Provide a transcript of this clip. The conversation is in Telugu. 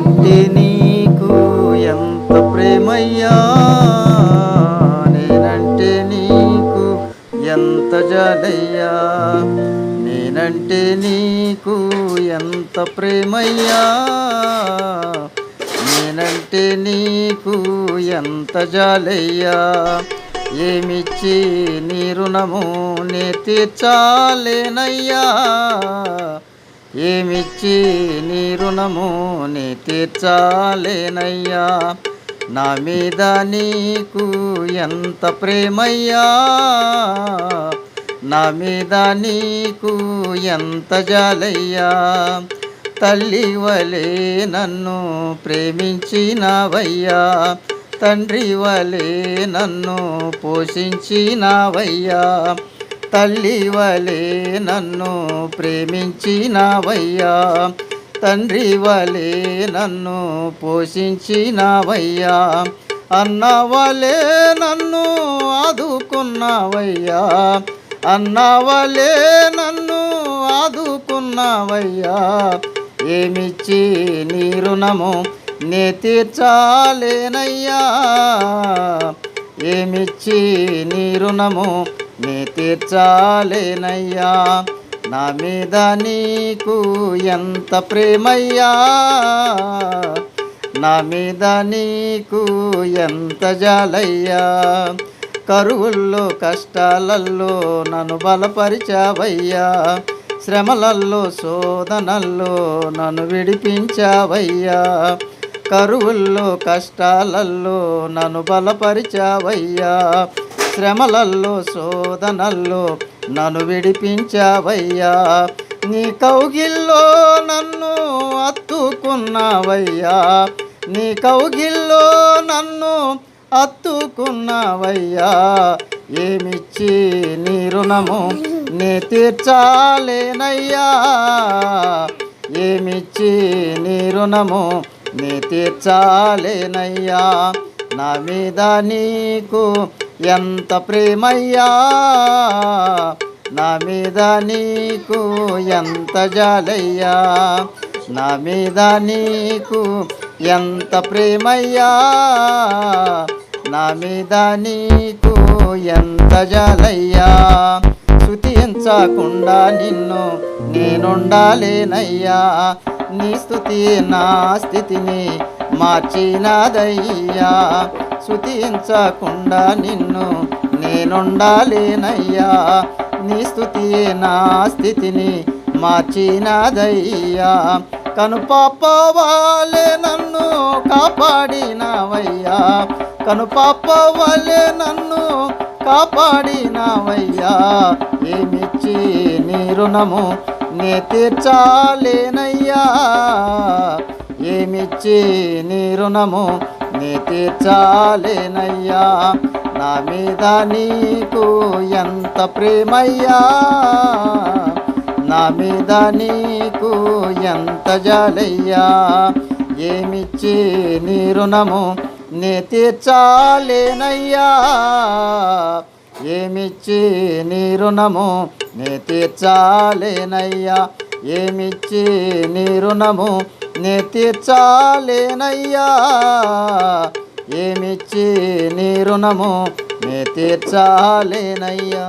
అంటే నీకు ఎంత ప్రేమయ్యా? నేనంటే నీకు ఎంత జాలయ్యా? నేనంటే నీకు ఎంత ప్రేమయ్యా? నేనంటే నీకు ఎంత జాలయ్యా? ఏమిచ్చి నీ రుణము నే తీర్చాలేనయ్యా? ఏమిచ్చి నీ రుణము నీ తీర్చాలేనయ్యా? నా మీద నీకు ఎంత ప్రేమయ్యా? నా మీద నీకు ఎంత జాలయ్యా? తల్లి వలే నన్ను ప్రేమించినవయ్యా. తండ్రి వలే నన్ను పోషించినవయ్యా. తల్లి వలే నన్ను ప్రేమించినవయ్యా. తండ్రి వలే నన్ను పోషించినవయ్యా. అన్న వలే నన్ను ఆదుకున్నావయ్యా. అన్న వలే నన్ను ఆదుకున్నావయ్యా. ఏమిచ్చి నీ రుణము నే తీర్చాలేనయ్యా. ఏమిచ్చి నీ రుణము నీ తీర్చాలేనయ్యా. నా మీద నీకు ఎంత ప్రేమయ్యా. నా మీద నీకు ఎంత జాలయ్యా. కరువుల్లో కష్టాలల్లో నన్ను బలపరిచావయ్యా. శ్రమలల్లో శోధనల్లో నన్ను విడిపించావయ్యా. కరువుల్లో కష్టాలల్లో నన్ను బలపరిచావయ్యా. శ్రమలల్లో శోధనల్లో నన్ను విడిపించావయ్యా. నీ కౌగిల్లో నన్ను అత్తుకున్నావయ్యా. నీ కౌగిల్లో నన్ను అత్తుకున్నావయ్యా. ఏమిచ్చి నీ రుణము నే తీర్చాలేనయ్యా. ఏమిచ్చి నీ రుణము నీ తీర్చాలేనయ్యా. నా మీద నీకు ఎంత ప్రేమయ్యా? నా మీద నీకు ఎంత జాలయ్యా? నా మీద నీకు ఎంత ప్రేమయ్యా? నా మీద నీకు ఎంత జాలయ్యా? స్థుతించకుండా నిన్ను నేనుండాలేనయ్యా. నీ స్థుతి నా స్థితిని మార్చినాదయ్యా. స్థుతించకుండా నిన్ను నేనుండాలేనయ్యా. నీ స్థుతి నా స్థితిని మార్చినాదయ్యా. కనుపాపవాలే నన్ను కాపాడినవయ్యా. కనుపాపవాలే నన్ను కాపాడినవయ్యా. ఏమిచ్చి నీ రుణము నే తీర్చాలేనయ్యా. ఏమిచ్చి నీ రుణము నీ తీర్చాలేనయ్యా నా మీద నీకు ఎంత ప్రేమయ్యా. నా మీద నీకు ఎంత జాలయ్యా. ఏమిచ్చి నీ రుణము? నీ తీర్చాలేనయ్యా ఏమిచ్చి నీ రుణము? నీ తీర్చాలేనయ్యా ఏమిచ్చి నీ రుణము? నే తీర్చాలేనయ్యా ఏమిచ్చి నీ రుణము? నే తీర్చాలేనయ్యా